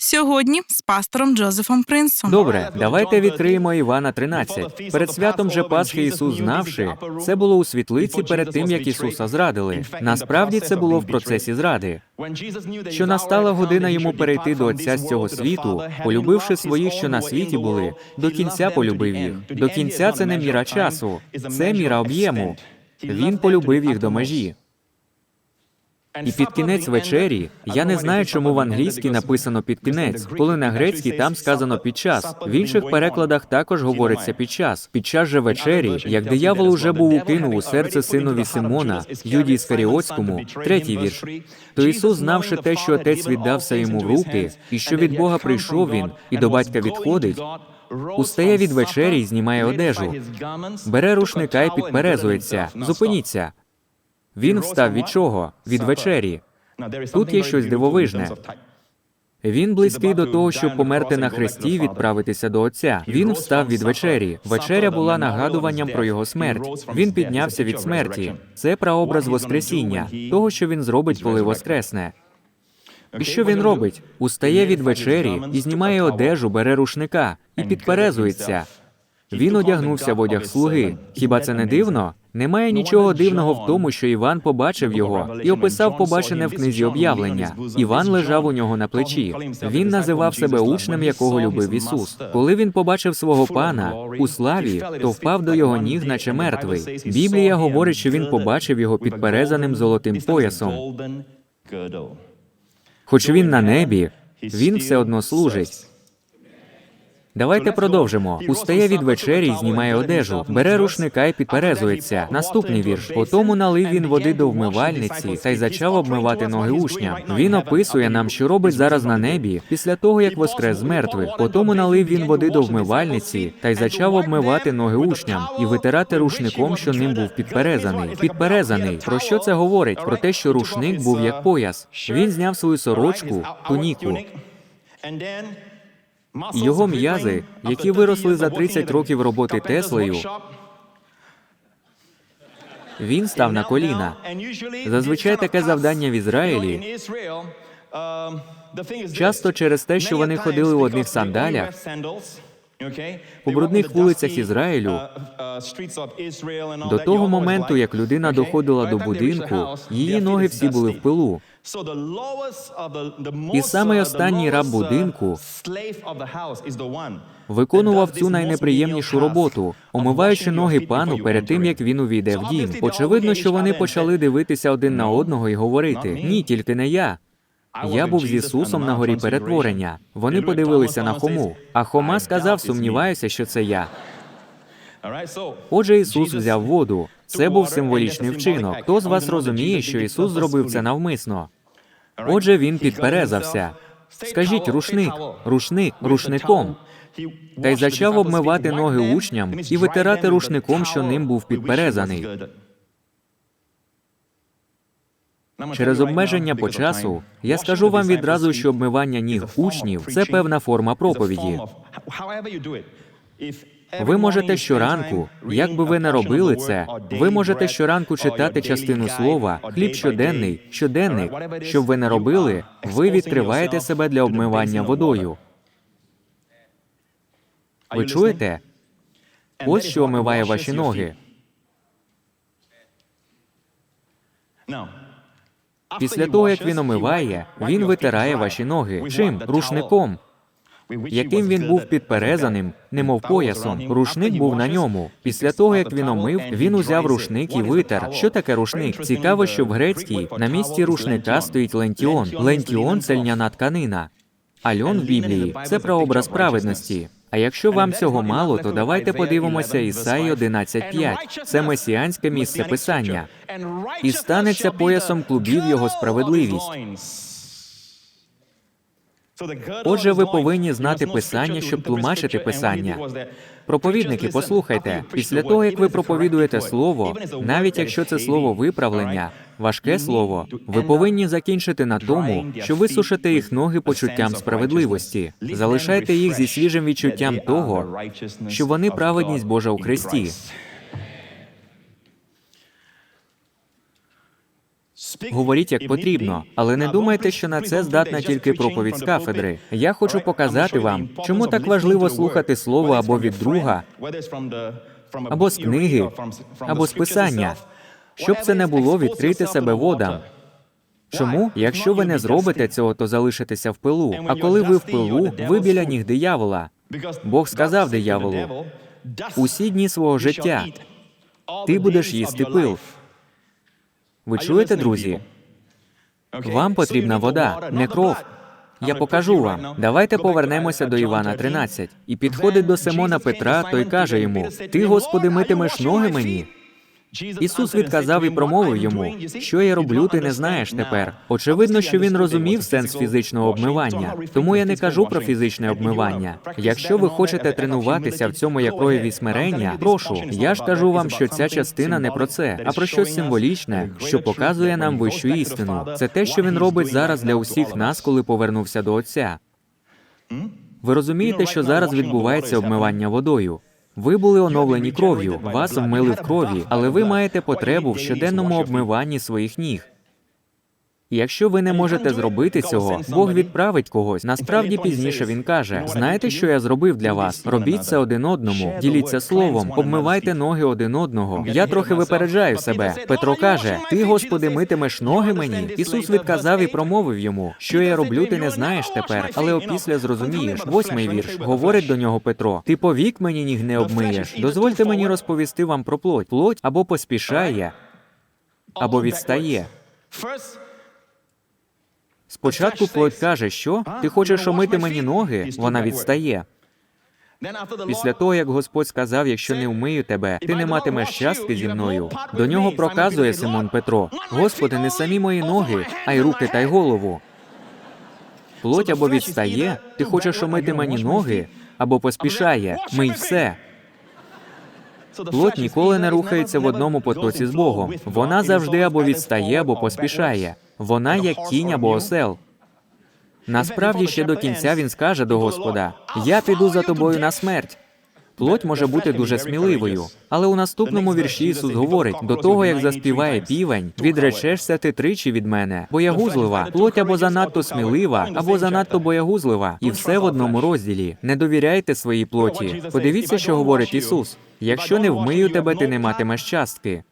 Сьогодні з пастором Джозефом Принсом. Добре, давайте відкриємо Івана 13. Перед святом же Пасхи Ісус знавши, це було у світлиці перед тим, як Ісуса зрадили. Насправді це було в процесі зради. Що настала година йому перейти до Отця з цього світу, полюбивши своїх, що на світі були, до кінця полюбив їх. До кінця це не міра часу, це міра об'єму. Він полюбив їх до межі. І під кінець вечері я не знаю, чому в англійській написано під кінець, коли на грецькій там сказано під час. В інших перекладах також говориться під час. Під час же вечері, як диявол уже був укинув у серце синові Симона, Юді Іскаріотському, третій вірш. То Ісус, знавши те, що отець віддався йому в руки, і що від Бога прийшов він, і до батька відходить, устає від вечері і знімає одежу, бере рушника і підперезується. Зупиніться. Він встав від чого? Від вечері. Тут є щось дивовижне. Він близький до того, щоб померти на хресті і відправитися до Отця. Він встав від вечері. Вечеря була нагадуванням про його смерть. Він піднявся від смерті. Це прообраз Воскресіння, того, що він зробить, коли воскресне. І що він робить? Устає від вечері і знімає одежу, бере рушника і підперезується. Він одягнувся в одяг слуги. Хіба це не дивно? Немає нічого дивного в тому, що Іван побачив його і описав побачене в книзі об'явлення. Іван лежав у нього на плечі. Він називав себе учнем, якого любив Ісус. Коли він побачив свого пана у славі, то впав до його ніг, наче мертвий. Біблія говорить, що він побачив його підперезаним золотим поясом. Хоч він на небі, він все одно служить. Давайте продовжимо. Устає від вечері, і знімає одежу, бере рушника і підперезується. Наступний вірш. Потому налив він води до вмивальниці та й зачав обмивати ноги учням. Він описує нам, що робить зараз на небі після того, як воскрес з мертвих. Потому налив він води до вмивальниці та й зачав обмивати ноги учням і витирати рушником, що ним був підперезаний. Підперезаний. Про що це говорить? Про те, що рушник був як пояс. Він зняв свою сорочку, туніку. Його м'язи, які виросли за 30 років роботи Теслею, Він став на коліна. Зазвичай таке завдання в Ізраїлі. часто через те, що вони ходили в одних сандалях, по брудних вулицях Ізраїлю. до того моменту, як людина доходила до будинку, її ноги всі були в пилу. І самий останній раб будинку Виконував цю найнеприємнішу роботу, омиваючи ноги пану перед тим, як він увійде в дім. Очевидно, що вони почали дивитися один на одного і говорити: ні, тільки не я. Я був з Ісусом на горі перетворення. Вони подивилися на Хому. А Хома сказав: сумніваюся, що це я. Отже, Ісус взяв воду. Це був символічний вчинок. Хто з вас розуміє, що Ісус зробив це навмисно? Отже, він підперезався. Скажіть рушник, рушник, рушником. Та й зачав обмивати ноги учням і витирати рушником, що ним був підперезаний. Через обмеження по часу я скажу вам відразу, що обмивання ніг учнів це певна форма проповіді. Ви можете щоранку, як би ви не робили це, ви можете щоранку читати частину слова, хліб щоденний, щоденник. Щоб ви не робили, ви відкриваєте себе для обмивання водою. Ви чуєте? Ось що омиває ваші ноги. Після того, як він омиває, він витирає ваші ноги. Чим? Рушником, яким він був підперезаним, немов поясом. Рушник був на ньому. Після того, як він омив, він узяв рушник і витер. Що таке рушник? Цікаво, що в грецькій на місці рушника стоїть лентіон. Лентіон це льняна тканина. А льон в Біблії це прообраз праведності. А якщо вам цього мало, то давайте подивимося Ісаї 11.5. Це месіанське місце писання. І станеться поясом клубів його справедливість. Отже, ви повинні знати писання, щоб тлумачити писання. Проповідники, послухайте, після того, як ви проповідуєте слово, навіть якщо це слово виправлення, важке слово, ви повинні закінчити на тому, що ви сушите їх ноги почуттям справедливості. Залишайте їх зі свіжим відчуттям того, що вони праведність Божа у Христі. Говоріть як потрібно, але не думайте, що на це здатна тільки проповідь з кафедри. Я хочу показати вам, чому так важливо слухати слово або від друга, або з книги, або з писання, щоб це не було відкрити себе водам. Чому? Якщо ви не зробите цього, то залишитеся в пилу. А коли ви в пилу, ви біля ніг диявола. Бог сказав дияволу, усі дні свого життя ти будеш їсти пил. Ви чуєте, друзі? Вам потрібна вода, не кров. Я покажу вам. Давайте повернемося до Івана 13. І підходить до Симона Петра, той каже йому: Ти, Господи, митимеш ноги мені. Ісус відказав і промовив йому, що я роблю, ти не знаєш тепер. Очевидно, що він розумів сенс фізичного обмивання, тому я не кажу про фізичне обмивання. Якщо ви хочете тренуватися в цьому як прояві смирення, прошу. Я ж кажу вам, що ця частина не про це, а про щось символічне, що показує нам вищу істину. Це те, що він робить зараз для усіх нас, коли повернувся до Отця. Ви розумієте, що зараз відбувається обмивання водою. Ви були оновлені кров'ю, вас вмили в крові, але ви маєте потребу в щоденному обмиванні своїх ніг. Якщо ви не можете зробити цього, Бог відправить когось. Насправді пізніше він каже: знаєте, що я зробив для вас? Робіть це один одному, діліться словом, обмивайте ноги один одного. Я трохи випереджаю себе. Петро каже: Ти, Господи, митимеш ноги мені. Ісус відказав і промовив йому, що я роблю, ти не знаєш тепер, але опісля зрозумієш. Восьмий вірш говорить до нього Петро: Ти повік мені ніг не обмиєш. Дозвольте мені розповісти вам про плоть. Плоть або поспішає, або відстає. Спочатку плоть каже, що ти хочеш омити мені ноги, вона відстає. Після того, як Господь сказав, якщо не вмию тебе, ти не матимеш щастя зі мною. До нього проказує Симон Петро: Господи, не самі мої ноги, а й руки та й голову. Плоть або відстає, ти хочеш омити мені ноги, або поспішає, мий все. Плоть ніколи не рухається в одному потоці з Богом. Вона завжди або відстає, або поспішає. Вона як кінь або осел. Насправді ще до кінця він скаже до Господа: Я піду за тобою на смерть. Плоть може бути дуже сміливою, але у наступному вірші Ісус говорить: до того, як заспіває півень, відречешся ти тричі від мене. Боягузлива, плоть або занадто смілива, або занадто боягузлива, і все в одному розділі. Не довіряйте своїй плоті. Подивіться, що говорить Ісус: якщо не вмию тебе, ти не матимеш частки.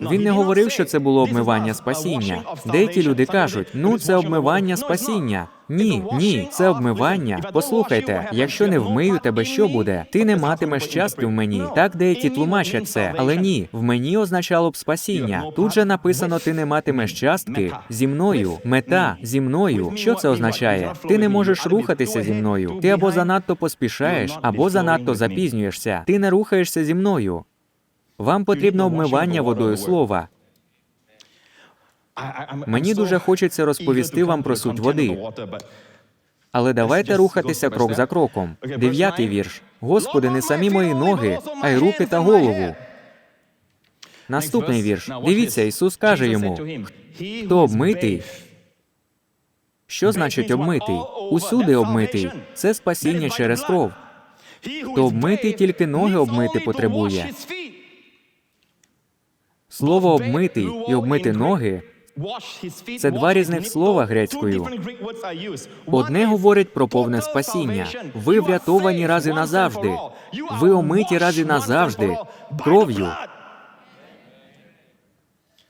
Він не говорив, що це було обмивання спасіння. Деякі люди кажуть: ну це обмивання спасіння. Ні, ні, це обмивання. Послухайте, якщо не вмию тебе, що буде? Ти не матимеш частки в мені. Так деякі тлумачать це, але ні, в мені означало б спасіння. Тут же написано: ти не матимеш частки зі мною. Мета зі мною. Що це означає? Ти не можеш рухатися зі мною. Ти або занадто поспішаєш, або занадто запізнюєшся. Ти не рухаєшся зі мною. Вам потрібно обмивання водою слова. Мені дуже хочеться розповісти вам про суть води. Але давайте рухатися крок за кроком. Дев'ятий вірш. Господи, не самі мої ноги, а й руки та голову. Наступний вірш. Дивіться, Ісус каже йому: хто обмитий? Що значить обмитий? Усюди обмитий. Це спасіння через кров. Хто обмитий, тільки ноги обмити потребує. Слово обмитий і обмити ноги це два різних слова грецькою. одне говорить про повне спасіння. Ви врятовані раз і назавжди. Ви омиті раз і назавжди кров'ю.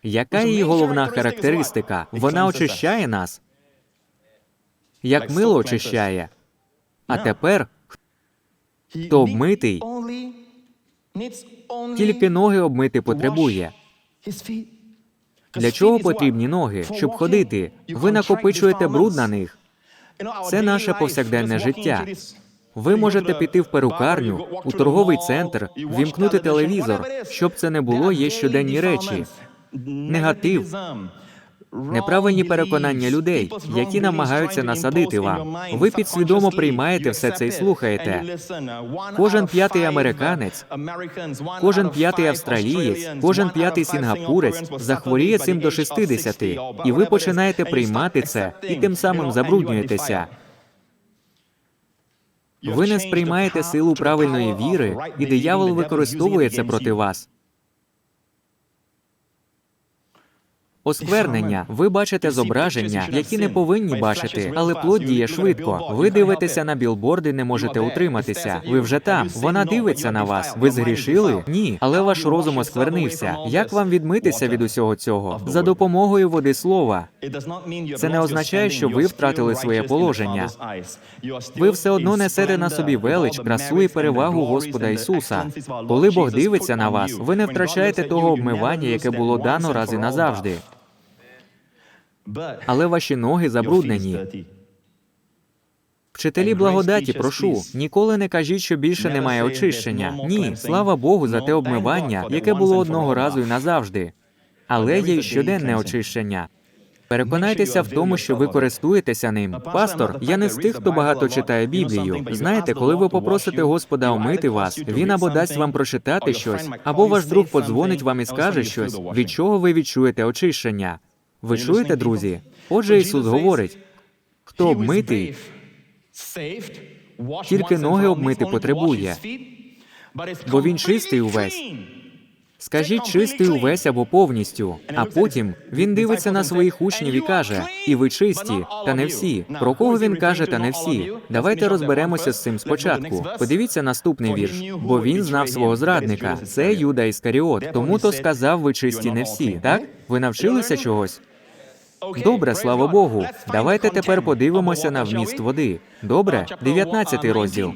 Яка її головна характеристика? Вона очищає нас, як мило очищає. А тепер хто обмитий, тільки ноги обмити потребує. Для чого потрібні ноги? Щоб ходити. Ви накопичуєте бруд на них. Це наше повсякденне життя. Ви можете піти в перукарню, у торговий центр, вімкнути телевізор. Щоб це не було, є щоденні речі. Негатив, неправильні переконання людей, які намагаються насадити вам. Ви підсвідомо приймаєте все це і слухаєте. Кожен п'ятий американець, кожен п'ятий австралієць, кожен п'ятий сінгапурець захворіє цим до 60, і ви починаєте приймати це і тим самим забруднюєтеся. Ви не сприймаєте силу правильної віри, і диявол використовує це проти вас. Осквернення. Ви бачите зображення, які не повинні бачити, але плод діє швидко. Ви дивитеся на білборди, не можете утриматися. Ви вже там. Вона дивиться на вас. Ви згрішили? Ні, але ваш розум осквернився. Як вам відмитися від усього цього? За допомогою води слова. Це не означає, що ви втратили своє положення. Ви все одно несете на собі велич, красу і перевагу Господа Ісуса. Коли Бог дивиться на вас, ви не втрачаєте того обмивання, яке було дано раз і назавжди. Але ваші ноги забруднені. Вчителі благодаті, прошу, ніколи не кажіть, що більше немає очищення. Ні, слава Богу за те обмивання, яке було одного разу і назавжди. Але є й щоденне очищення. Переконайтеся в тому, що ви користуєтеся ним. Пастор, я не з тих, хто багато читає Біблію. Знаєте, коли ви попросите Господа омити вас, він або дасть вам прочитати щось, або ваш друг подзвонить вам і скаже щось, від чого ви відчуєте очищення. Ви чуєте, друзі? Отже, Ісус говорить: хто обмитий, тільки ноги обмити потребує, бо він чистий увесь. Скажіть чистий увесь або повністю. А потім він дивиться на своїх учнів і каже: І ви чисті, та не всі. Про кого він каже, та не всі. Давайте розберемося з цим спочатку. Подивіться наступний вірш. Бо він знав свого зрадника. Це Юда Іскаріот. Тому то сказав, ви чисті не всі. Так? Ви навчилися чогось? Добре, слава Богу. Давайте тепер подивимося на вміст води. Добре, 19 розділ.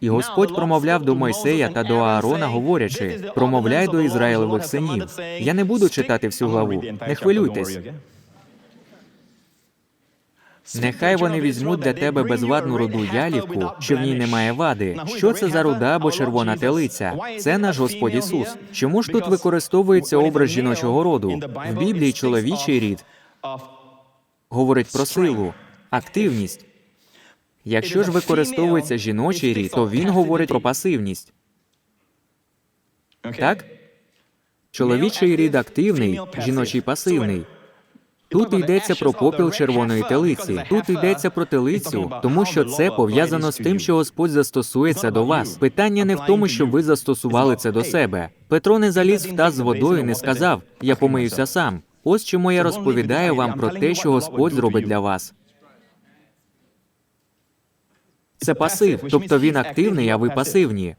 І Господь промовляв до Мойсея та до Аарона, говорячи: промовляй до Ізраїлевих синів. Я не буду читати всю главу. Не хвилюйтесь. Нехай вони візьмуть для тебе безвадну руду ялівку, що в ній немає вади. Що це за руда або червона телиця? Це наш Господь Ісус. Чому ж тут використовується образ жіночого роду? В Біблії чоловічий рід говорить про силу, активність. Якщо ж використовується жіночий рід, то він говорить про пасивність. Так? Чоловічий рід активний, жіночий пасивний. Тут йдеться про попіл червоної телиці. Тут йдеться про телицю, тому що це пов'язано з тим, що Господь застосується до вас. Питання не в тому, щоб ви застосували це до себе. Петро не заліз в таз з водою, і не сказав: Я помиюся сам. Ось чому я розповідаю вам про те, що Господь зробить для вас. Це пасив, тобто він активний, а ви пасивні.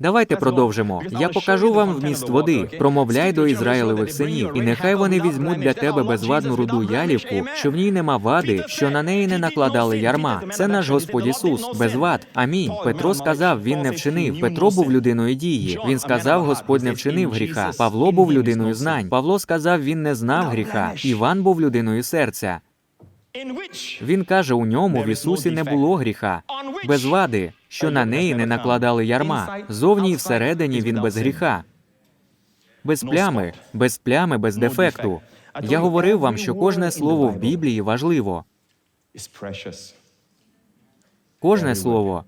Давайте продовжимо. Я покажу вам вміст води. Промовляй до Ізраїлевих синів, і нехай вони візьмуть для тебе безвадну руду ялівку, що в ній нема вади, що на неї не накладали ярма. Це наш Господь Ісус, без вад. Амінь. Петро сказав, він не вчинив. Петро був людиною дії. Він сказав, Господь не вчинив гріха. Павло був людиною знань. Павло сказав, він не знав гріха. Іван був людиною серця. Він каже, у ньому в Ісусі не було гріха, без вади, що на неї не накладали ярма. Зовні і всередині він без гріха, без плями, без плями, без дефекту. Я говорив вам, що кожне слово в Біблії важливо. Кожне слово.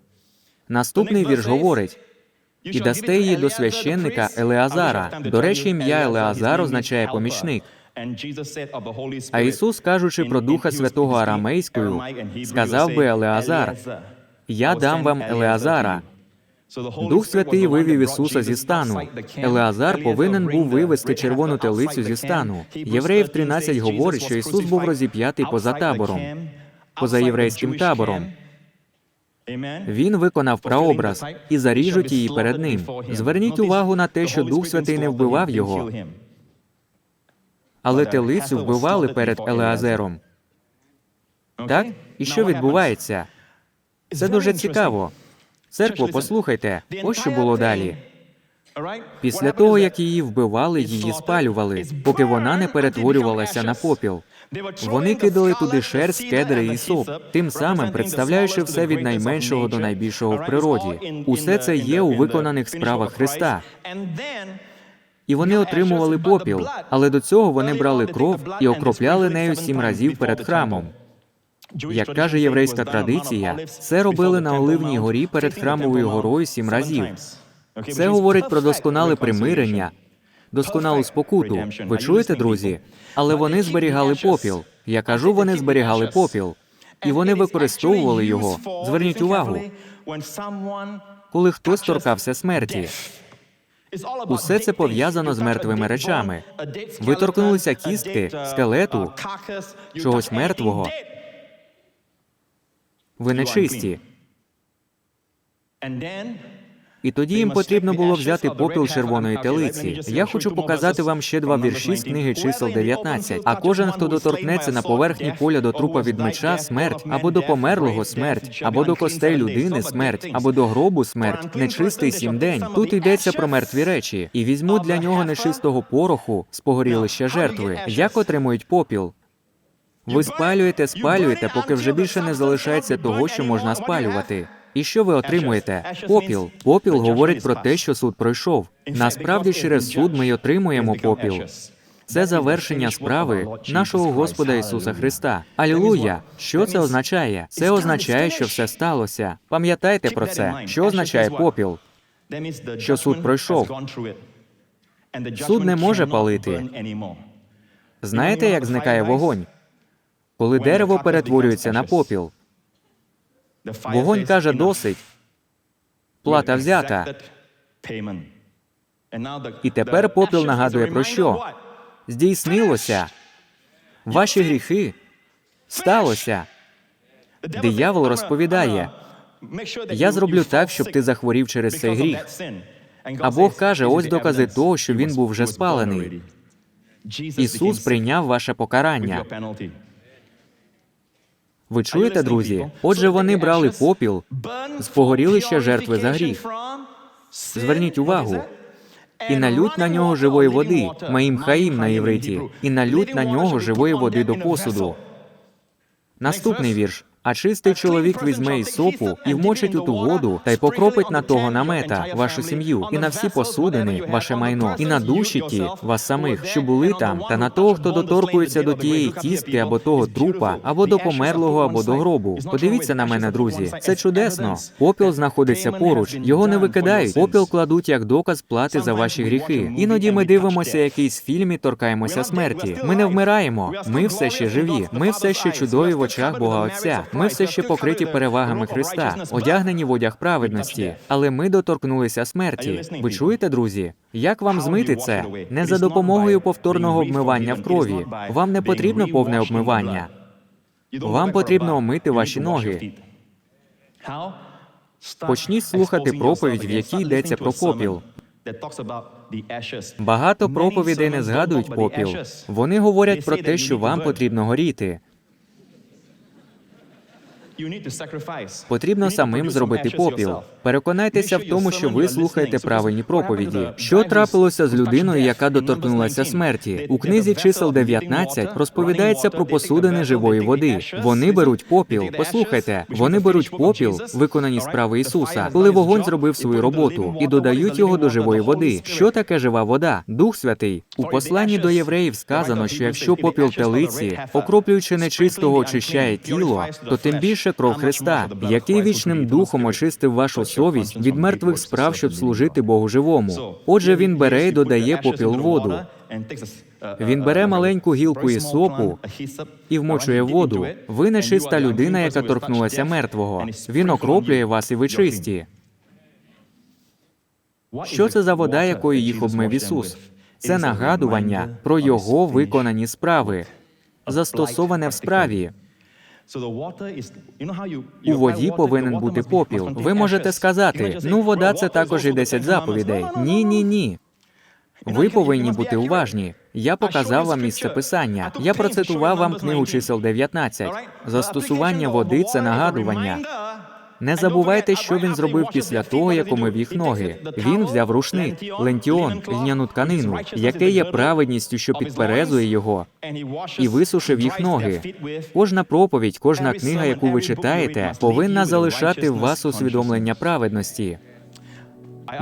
Наступний вірш говорить: і дасте її до священника Елеазара. До речі, ім'я Елеазар означає помічник. А Ісус, кажучи про Духа Святого арамейською, сказав би Елеазар: Я дам вам Елеазара. Дух Святий вивів Ісуса зі стану. Елеазар повинен був вивести червону телицю зі стану. Євреїв 13 говорить, що Ісус був розіп'ятий поза табором, поза єврейським табором. Він виконав прообраз і заріжуть її перед ним. Зверніть увагу на те, що Дух Святий не вбивав його, але телицю вбивали перед Елеазером. Так? І що відбувається? Це дуже цікаво. Церкво, послухайте, ось що було далі. Після того, як її вбивали, її спалювали, поки вона не перетворювалася на попіл. Вони кидали туди шерсть, кедри і соп, тим самим представляючи все від найменшого до найбільшого в природі. Усе це є у виконаних справах Христа. І вони отримували попіл, але до цього вони брали кров і окропляли нею сім разів перед храмом. Як каже єврейська традиція, це робили на Оливній горі перед храмовою горою сім разів. Це говорить про досконале примирення, досконалу спокуту. Ви чуєте, друзі? Але вони зберігали попіл. Я кажу, вони зберігали попіл, і вони використовували його. Зверніть увагу, коли хтось торкався смерті. Усе це пов'язано з мертвими речами. Ви торкнулися кістки, скелету, чогось мертвого. Ви нечисті. І тоді їм потрібно було взяти попіл червоної телиці. Я хочу показати вам ще два вірші з книги чисел 19. А кожен, хто доторкнеться на поверхні поля до трупа від меча, смерть, або до померлого смерть, або до костей людини смерть, або до гробу смерть, нечистий сім день. Тут йдеться про мертві речі, і візьмуть для нього нечистого пороху з погорілища жертви. Як отримують попіл? Ви спалюєте, спалюєте, поки вже більше не залишається того, що можна спалювати. І що ви отримуєте? Попіл. Попіл говорить про те, що суд пройшов. Насправді, через суд ми й отримуємо попіл. Це завершення справи нашого Господа Ісуса Христа. Алілуя! Що це означає? Це означає, що все сталося. Пам'ятайте про це. Що означає попіл? що суд пройшов. Суд не може палити. Знаєте, як зникає вогонь? Коли дерево перетворюється на попіл. Вогонь каже досить. Плата взята. І тепер попіл нагадує про що? Здійснилося. Ваші гріхи сталося. Диявол розповідає, Я зроблю так, щоб ти захворів через цей гріх. а Бог каже, ось докази того, що він був вже спалений. Ісус прийняв ваше покарання. Ви чуєте, друзі? Отже, вони брали попіл з погорілища жертви за гріх. Зверніть увагу. і налють на нього живої води, маїм хаїм на євриті, і налють на нього живої води до посуду. Наступний вірш. А чистий чоловік візьме із сопу і вмочить у ту воду та й покропить на того намета, вашу сім'ю, і на всі посудини, ваше майно, і на душі ті, вас самих, що були там, та на того, хто доторкується до тієї кістки або того трупа, або до померлого, або до гробу. Подивіться на мене, друзі. Це чудесно. Попіл знаходиться поруч, його не викидають. Попіл кладуть як доказ плати за ваші гріхи. Іноді ми дивимося якийсь фільм і торкаємося смерті. Ми не вмираємо. Ми все ще живі. Ми все ще чудові в очах Бога Отця. Ми все ще покриті перевагами Христа, одягнені в одяг праведності, але ми доторкнулися смерті. Ви чуєте, друзі? Як вам змити це? Не за допомогою повторного обмивання в крові. Вам не потрібно повне обмивання. Вам потрібно омити ваші ноги. Почніть слухати проповідь, в якій йдеться про попіл. Багато проповідей не згадують попіл. Вони говорять про те, що вам потрібно горіти. Потрібно самим зробити попіл. Переконайтеся в тому, що ви слухаєте правильні проповіді. Що трапилося з людиною, яка доторкнулася смерті? У книзі чисел 19 розповідається про посудини живої води. Вони беруть попіл. Послухайте, вони беруть попіл, виконані справи Ісуса, коли вогонь зробив свою роботу, і додають його до живої води. Що таке жива вода? Дух Святий. У посланні до євреїв сказано, що якщо попіл телиці, окроплюючи нечистого, очищає тіло, то тим більше кров Христа, який вічним духом очистив вашу совість від мертвих справ, щоб служити Богу живому. Отже, він бере і додає попіл воду. Він бере маленьку гілку із сопу і вмочує воду. Ви нечиста людина, яка торкнулася мертвого. Він окроплює вас, і ви чисті. Що це за вода, якою їх обмив Ісус? Це нагадування про його виконані справи, застосоване в справі. У воді повинен бути попіл. Ви можете сказати, ну вода це також і 10 заповідей. Ні, ні, ні. Ви повинні бути уважні. Я показав вам місце писання. Я процитував вам книгу чисел 19. Застосування води це нагадування. Не забувайте, що він зробив після того, як умив їх ноги. Він взяв рушник, лентіон, льняну тканину, яке є праведністю, що підперезує його, і висушив їх ноги. Кожна проповідь, кожна книга, яку ви читаєте, повинна залишати в вас усвідомлення праведності.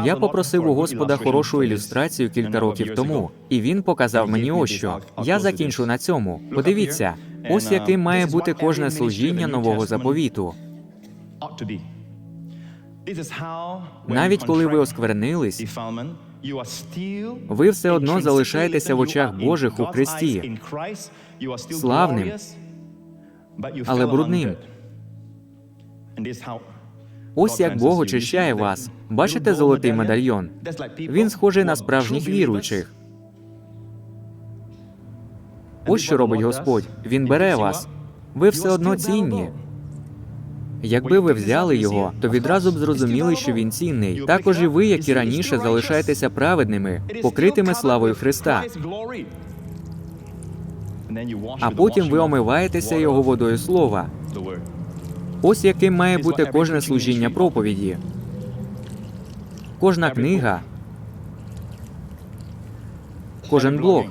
Я попросив у Господа хорошу ілюстрацію кілька років тому, і він показав мені ось що. Я закінчу на цьому. Подивіться, ось яким має бути кожне служіння нового заповіту. Навіть коли ви осквернились, ви все одно залишаєтеся в очах Божих у Христі, славним, але брудним. Ось як Бог очищає вас. Бачите золотий медальйон? Він схожий на справжніх віруючих. Ось що робить Господь. Він бере вас. Ви все одно цінні. Якби ви взяли його, то відразу б зрозуміли, що він цінний. Також і ви, як і раніше, залишаєтеся праведними, покритими славою Христа. А потім ви омиваєтеся його водою слова. Ось яким має бути кожне служіння проповіді. Кожна книга, кожен блог.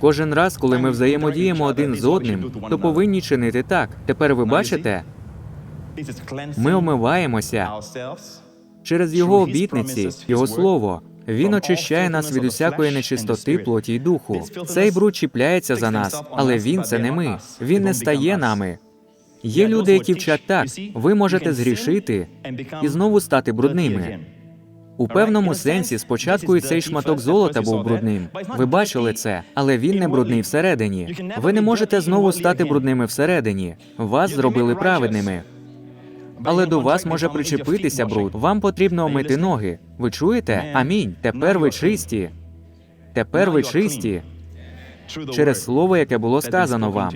Кожен раз, коли ми взаємодіємо один з одним, то повинні чинити так. Тепер ви бачите, ми омиваємося через його обітниці, його слово. Він очищає нас від усякої нечистоти плоті й духу. Цей бруд чіпляється за нас, але він це не ми. Він не стає нами. Є люди, які вчать так: ви можете згрішити і знову стати брудними. У певному сенсі спочатку і цей шматок золота був брудним. Ви бачили це, але він не брудний всередині. Ви не можете знову стати брудними всередині. Вас зробили праведними. Але до вас може причепитися бруд. Вам потрібно омити ноги. Ви чуєте? Амінь. Тепер ви чисті. Тепер ви чисті через слово, яке було сказано вам.